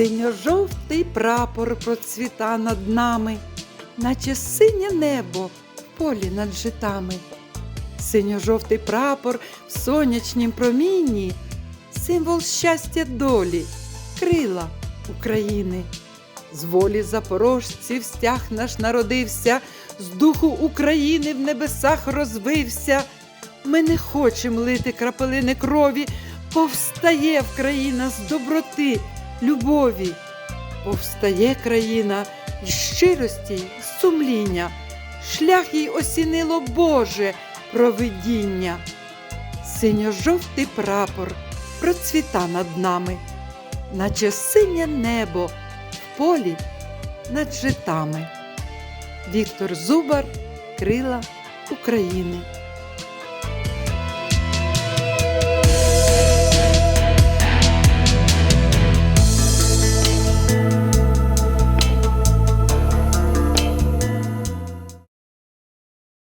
Синьо-жовтий прапор процвіта над нами, наче синє небо в полі над житами. Синьо-жовтий прапор в сонячнім промінні, символ щастя долі, крила України. З волі запорожців стяг наш народився, з духу України в небесах розвився. Ми не хочем лити крапелини крові, повстає в країна з доброти, любові. Повстає країна із щирості й сумління, шлях їй осінило Боже провидіння. Синьо-жовтий прапор процвіта над нами, наче синє небо в полі над житами. Віктор Зубар, Крила України.